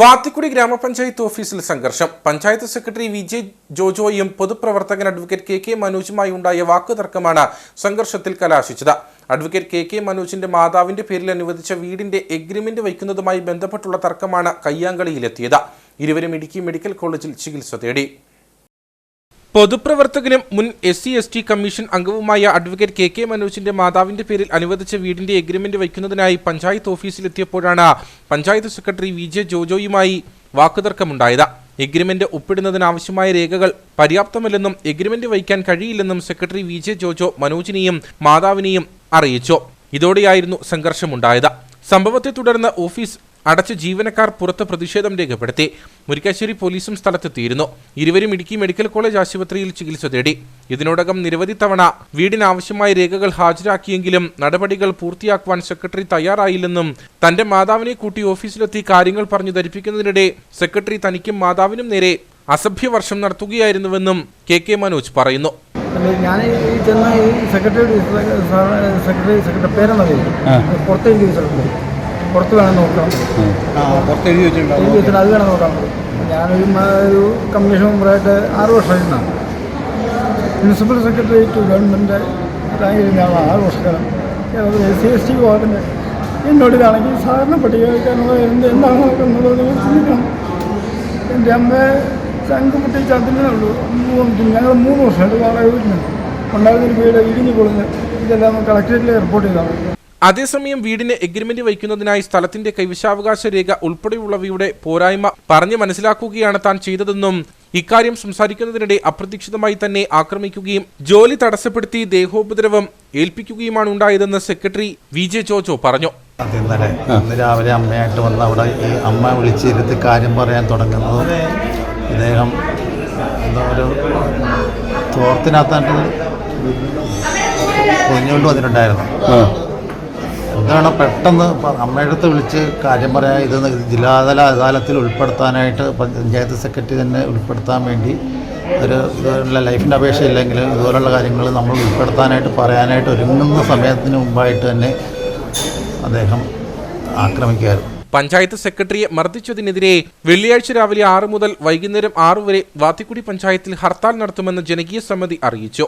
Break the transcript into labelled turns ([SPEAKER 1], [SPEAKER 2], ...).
[SPEAKER 1] വാത്തിക്കുടി ഗ്രാമപഞ്ചായത്ത് ഓഫീസിൽ സംഘർഷം. പഞ്ചായത്ത് സെക്രട്ടറി വി ജെ ജോജോയും പൊതുപ്രവർത്തകൻ അഡ്വക്കേറ്റ് കെ കെ മനോജുമായി ഉണ്ടായ വാക്കുതർക്കമാണ് സംഘർഷത്തിൽ കലാശിച്ചത്. അഡ്വക്കേറ്റ് കെ കെ മനോജിന്റെ മാതാവിന്റെ പേരിൽ അനുവദിച്ച വീടിന്റെ എഗ്രിമെന്റ് വയ്ക്കുന്നതുമായി ബന്ധപ്പെട്ടുള്ള തർക്കമാണ് കയ്യാങ്കളിയിലെത്തിയത്. ഇരുവരും ഇടുക്കി മെഡിക്കൽ കോളേജിൽ ചികിത്സ തേടി. പൊതുപ്രവർത്തകനും മുൻ S C S T commission അംഗവുമായ അഡ്വക്കേറ്റ് കെ കെ മനോജിന്റെ മാതാവിന്റെ പേരിൽ അനുവദിച്ച വീടിന്റെ എഗ്രിമെന്റ് വയ്ക്കുന്നതിനായി പഞ്ചായത്ത് ഓഫീസിലെത്തിയപ്പോഴാണ് പഞ്ചായത്ത് സെക്രട്ടറി വി ജെ ജോജോയുമായി വാക്കുതർക്കമുണ്ടായത്. എഗ്രിമെന്റ് ഒപ്പിടുന്നതിനാവശ്യമായ രേഖകൾ പര്യാപ്തമല്ലെന്നും എഗ്രിമെന്റ് വയ്ക്കാൻ കഴിയില്ലെന്നും സെക്രട്ടറി വി ജെ ജോജോ മനോജിനെയും മാതാവിനെയും അറിയിച്ചു. ഇതോടെയായിരുന്നു സംഘർഷമുണ്ടായത്. സംഭവത്തെ തുടർന്ന് ഓഫീസ് അടച്ച ജീവനക്കാർ പുറത്ത് പ്രതിഷേധം രേഖപ്പെടുത്തി. മുരിക്കാശ്ശേരി പോലീസും സ്ഥലത്തെത്തിയിരുന്നു. ഇരുവരും ഇടുക്കി മെഡിക്കൽ കോളേജ് ആശുപത്രിയിൽ ചികിത്സ തേടി. ഇതിനോടകം നിരവധി തവണ വീടിനാവശ്യമായ രേഖകൾ ഹാജരാക്കിയെങ്കിലും നടപടികൾ പൂർത്തിയാക്കുവാൻ സെക്രട്ടറി തയ്യാറായില്ലെന്നും തന്റെ മാതാവിനെ കൂട്ടി ഓഫീസിലെത്തി കാര്യങ്ങൾ പറഞ്ഞു ധരിപ്പിക്കുന്നതിനിടെ സെക്രട്ടറി തനിക്കും മാതാവിനും നേരെ അസഭ്യവർഷം നടത്തുകയായിരുന്നുവെന്നും കെ കെ മനോജ് പറയുന്നു.
[SPEAKER 2] ഞാൻ ഈ ചെന്ന ഈ സെക്രട്ടറി സെക്രട്ടറി സെക്രട്ടറി പേരെന്നറിയില്ല. പുറത്തേക്ക് വെച്ചിട്ടുണ്ട് പുറത്ത് വേണം നോക്കണം
[SPEAKER 3] പുറത്ത് എഴുതി വെച്ചിട്ടുണ്ടാവും.
[SPEAKER 2] എഴുതി വെച്ചിട്ട് അത് വേണം നോക്കാൻ ഞാനൊരു ഒരു കമ്മീഷൻ മെമ്പറായിട്ട് ആറ് വർഷം ഇരുന്നാണ് പ്രിൻസിപ്പൽ സെക്രട്ടറി ടു ഗവൺമെന്റ് റാങ്കിൽ ഞാൻ ആറ് വർഷക്കാലം. എസ് സി എസ് ടി വിഭാഗത്തിന്റെ എന്നോടിലാണെങ്കിൽ സാധാരണ പട്ടികക്കാരനുള്ള എന്ത് എന്താണ് നിങ്ങൾ ചിന്തിക്കണം. എന്റെ അമ്മ പൊട്ടി ചത്തിനേ ഉള്ളൂ. ഞങ്ങൾ മൂന്ന് വർഷമായിട്ട് വാടക വീട്ടിലുണ്ട് ഉണ്ടായിരുന്നൊരു വീട് ഇടിഞ്ഞു പൊളിഞ്ഞ്. ഇതെല്ലാം കളക്ടറേറ്റിൽ റിപ്പോർട്ട് ചെയ്താണ്
[SPEAKER 1] അതേസമയം വീടിന് എഗ്രിമെന്റ് വയ്ക്കുന്നതിനായി സ്ഥലത്തിന്റെ കൈവശാവകാശ രേഖ ഉൾപ്പെടെയുള്ളവയുടെ പോരായ്മ പറഞ്ഞു മനസ്സിലാക്കുകയാണ് താൻ ചെയ്തതെന്നും ഇക്കാര്യം സംസാരിക്കുന്നതിനിടെ അപ്രതീക്ഷിതമായി തന്നെ ആക്രമിക്കുകയും ജോലി തടസ്സപ്പെടുത്തി ദേഹോപദ്രവം ഏൽപ്പിക്കുകയുമാണ് ഉണ്ടായതെന്ന് സെക്രട്ടറി വി ജെ ജോജോ പറഞ്ഞു.
[SPEAKER 4] അത് ഇന്നലെ ഇന്ന് രാവിലെ അമ്മയായിട്ട് വന്ന് അവിടെ ഈ അമ്മ വിളിച്ചിരുത്തി കാര്യം പറയാൻ തുടങ്ങുന്നത് ഇദ്ദേഹം എന്താ ഒരു തോർത്തിനകത്തായിട്ട് പൊതിഞ്ഞുകൊണ്ട് വന്നിട്ടുണ്ടായിരുന്നു. എന്താണ് പെട്ടെന്ന് അമ്മയുടെ അടുത്ത് വിളിച്ച് കാര്യം പറയാൻ ഇത് ജില്ലാതല അദാലത്തിൽ ഉൾപ്പെടുത്താനായിട്ട് പഞ്ചായത്ത് സെക്രട്ടറി തന്നെ ഉൾപ്പെടുത്താൻ വേണ്ടി ഒരു ഇതുപോലുള്ള ലൈഫിന്റെ അപേക്ഷ ഇല്ലെങ്കിൽ ഇതുപോലുള്ള കാര്യങ്ങൾ നമ്മൾ ഉൾപ്പെടുത്താനായിട്ട് പറയാനായിട്ട് ഒരുങ്ങുന്ന സമയത്തിന് മുമ്പായിട്ട് തന്നെ അദ്ദേഹം ആക്രമിക്കുകയായിരുന്നു.
[SPEAKER 1] പഞ്ചായത്ത് സെക്രട്ടറിയെ മർദ്ദിച്ചതിനെതിരെ വെള്ളിയാഴ്ച രാവിലെ ആറ് മുതൽ വൈകുന്നേരം ആറ് വരെ വാത്തിക്കുടി പഞ്ചായത്തിൽ ഹർത്താൽ നടത്തുമെന്ന് ജനകീയ സമിതി അറിയിച്ചു.